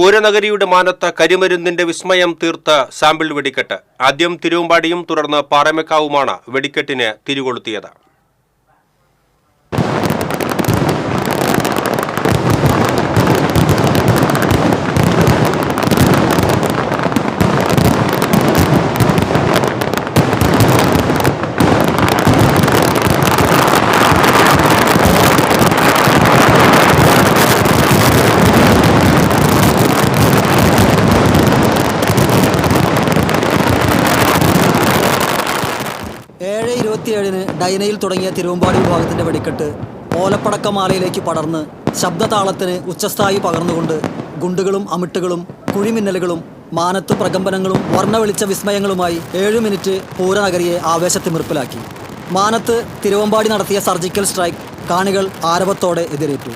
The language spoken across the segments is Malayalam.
പൂരനഗരിയുടെ മാനത്ത് കരിമരുന്നിന്റെ വിസ്മയം തീർത്ത സാമ്പിൾ വെടിക്കെട്ട്. ആദ്യം തിരുവമ്പാടിയും തുടർന്ന് പാറമേക്കാവുമാണ് വെടിക്കെട്ടിന് തിരികൊളുത്തിയത്. ഏഴ് ഇരുപത്തിയേഴിന് ഡൈനയിൽ തുടങ്ങിയ തിരുവമ്പാടി വിഭാഗത്തിന്റെ വെടിക്കെട്ട് ഓലപ്പടക്കമാലയിലേക്ക് പടർന്ന് ശബ്ദതാളത്തിന് ഉച്ചസ്ഥായി പകർന്നുകൊണ്ട് ഗുണ്ടുകളും അമിട്ടുകളും കുഴിമിന്നലുകളും മാനത്തു പ്രകമ്പനങ്ങളും വർണവെളിച്ച വിസ്മയങ്ങളുമായി ഏഴ് മിനിറ്റ് പൂരനഗരിയെ ആവേശത്തിമിർപ്പിലാക്കി. മാനത്ത് തിരുവമ്പാടി നടത്തിയ സർജിക്കൽ സ്ട്രൈക്ക് കാണികൾ ആരവത്തോടെ എതിരേറ്റു.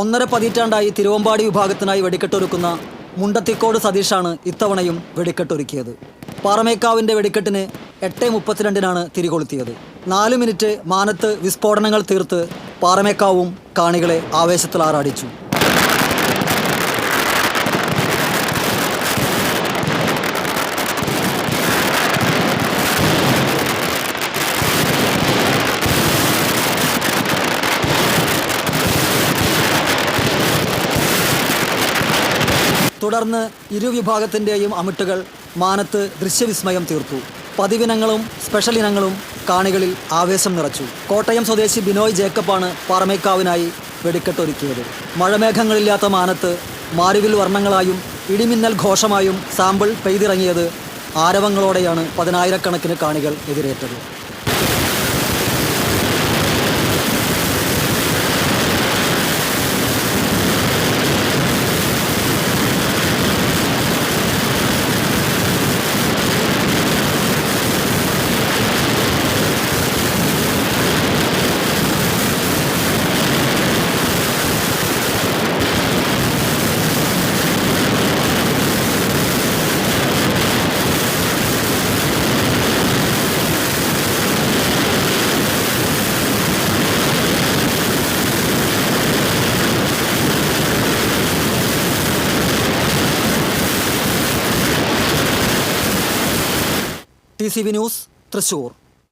ഒന്നര പതിറ്റാണ്ടായി തിരുവമ്പാടി വിഭാഗത്തിനായി വെടിക്കെട്ടൊരുക്കുന്ന മുണ്ടത്തിക്കോട് സതീഷാണ് ഇത്തവണയും വെടിക്കെട്ടൊരുക്കിയത്. പാറമേക്കാവിന്റെ വെടിക്കെട്ടിന് എട്ട് മുപ്പത്തിരണ്ടിനാണ് തിരികൊളുത്തിയത്. നാല് മിനിറ്റ് മാനത്ത് വിസ്ഫോടനങ്ങൾ തീർത്ത് പാറമേക്കാവും കാണികളെ ആവേശത്തിലാറാടിച്ചു തുടർന്ന് ഇരുവിഭാഗത്തിന്റെയും അമിട്ടുകൾ മാനത്ത് ദൃശ്യവിസ്മയം തീർത്തു. പതിവിനങ്ങളും സ്പെഷ്യൽ ഇനങ്ങളും കാണികളിൽ ആവേശം നിറച്ചു. കോട്ടയം സ്വദേശി ബിനോയ് ജേക്കബാണ് പാറമേക്കാവിനായി വെടിക്കെട്ടൊരുക്കിയത്. മഴമേഘങ്ങളില്ലാത്ത മാനത്ത് മാരുവിൽ വർണങ്ങളായും ഇടിമിന്നൽ ഘോഷമായും സാമ്പിൾ പെയ്തിറങ്ങിയത് ആരവങ്ങളോടെയാണ് പതിനായിരക്കണക്കിന് കാണികൾ എതിരേറ്റത്. C V news Thrissur